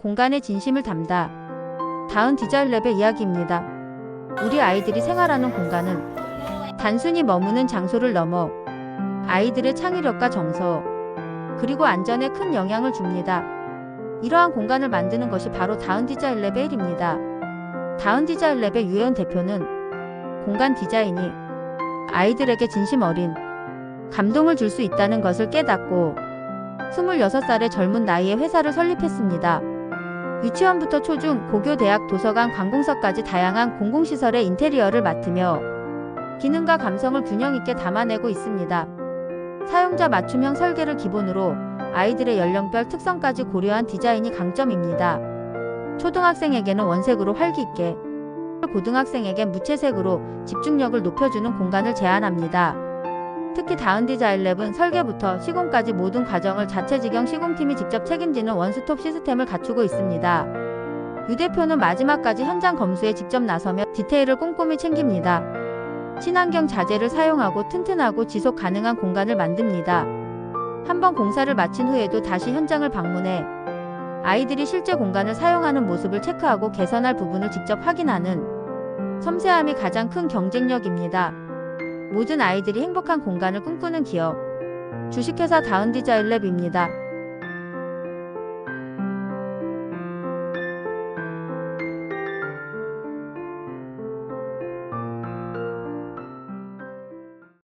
공간의 진심을 담다. 다운 디자인랩의 이야기입니다. 우리 아이들이 생활하는 공간은 단순히 머무는 장소를 넘어 아이들의 창의력과 정서, 그리고 안전에 큰 영향을 줍니다. 이러한 공간을 만드는 것이 바로 다운 디자인랩의 일입니다. 다운 디자인랩의 유혜원 대표는 공간 디자인이 아이들에게 진심 어린 감동을 줄 수 있다는 것을 깨닫고 26살의 젊은 나이에 회사를 설립했습니다. 유치원부터 초중, 고교, 대학, 도서관, 관공서까지 다양한 공공시설의 인테리어를 맡으며 기능과 감성을 균형 있게 담아내고 있습니다. 사용자 맞춤형 설계를 기본으로 아이들의 연령별 특성까지 고려한 디자인이 강점입니다. 초등학생에게는 원색으로 활기 있게, 고등학생에겐 무채색으로 집중력을 높여주는 공간을 제안합니다. 특히 다운 디자인랩은 설계부터 시공까지 모든 과정을 자체 직영 시공팀이 직접 책임지는 원스톱 시스템을 갖추고 있습니다. 유 대표는 마지막까지 현장 검수에 직접 나서며 디테일을 꼼꼼히 챙깁니다. 친환경 자재를 사용하고 튼튼하고 지속 가능한 공간을 만듭니다. 한번 공사를 마친 후에도 다시 현장을 방문해 아이들이 실제 공간을 사용하는 모습을 체크하고 개선할 부분을 직접 확인하는 섬세함이 가장 큰 경쟁력입니다. 모든 아이들이 행복한 공간을 꿈꾸는 기업. 주식회사 다운디자인랩입니다.